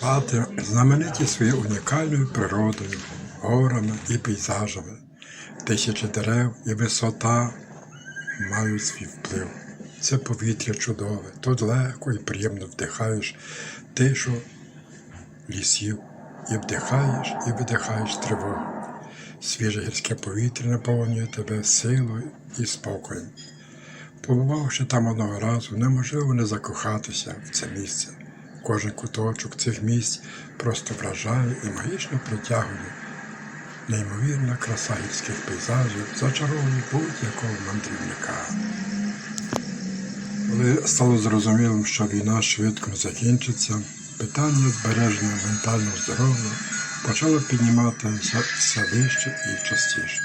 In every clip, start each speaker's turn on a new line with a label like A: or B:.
A: Карпати знамениті своєю унікальною природою, горами і пейзажами. Тисячі дерев і висота мають свій вплив. Це повітря чудове, тут легко і приємно вдихаєш тишу лісів і вдихаєш і видихаєш тривогу. Свіже гірське повітря наповнює тебе силою і спокоєм. Побувавши там одного разу, неможливо не закохатися в це місце. Кожен куточок цих місць просто вражає і магічно притягує. Неймовірна краса гірських пейзажів зачаровує будь-якого мандрівника. Коли стало зрозумілим, що війна швидко закінчиться, питання збереження ментального здоров'я почало підніматися все вище і частіше.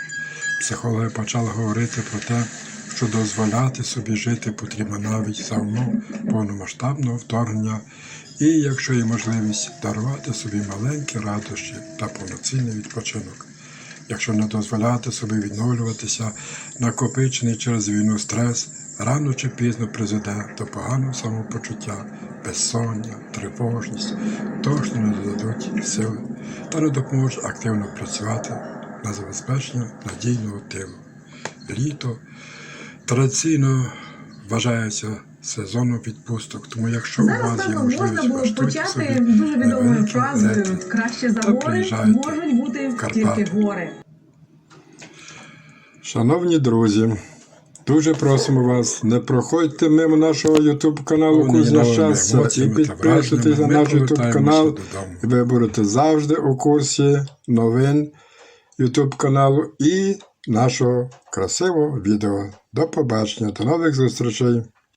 A: Психологи почали говорити про те, що дозволяти собі жити потрібно навіть за умов повномасштабного вторгнення, і, якщо є можливість, дарувати собі маленькі радощі та повноцінний відпочинок. Якщо не дозволяти собі відновлюватися, накопичений через війну стрес рано чи пізно призведе до поганого самопочуття, безсоння, тривожність, точно не додадуть сили та не допоможуть активно працювати на забезпечення надійного тилу. Літо традиційно вважається сезоном відпусток, тому якщо у вас є можливість
B: було
A: влаштуйте
B: почати
A: собі
B: дуже відомою фразою краще за
A: Та
B: гори
A: приїжджайте
B: можуть бути
A: в Карпати.
B: тільки гори.
A: Шановні друзі, дуже просимо вас, не проходьте мимо нашого YouTube каналу Кузня щастя і підписуйтесь на наш YouTube канал. І ви будете завжди у курсі новин YouTube каналу і нашого красивого відео. До побачення, до нових зустрічей!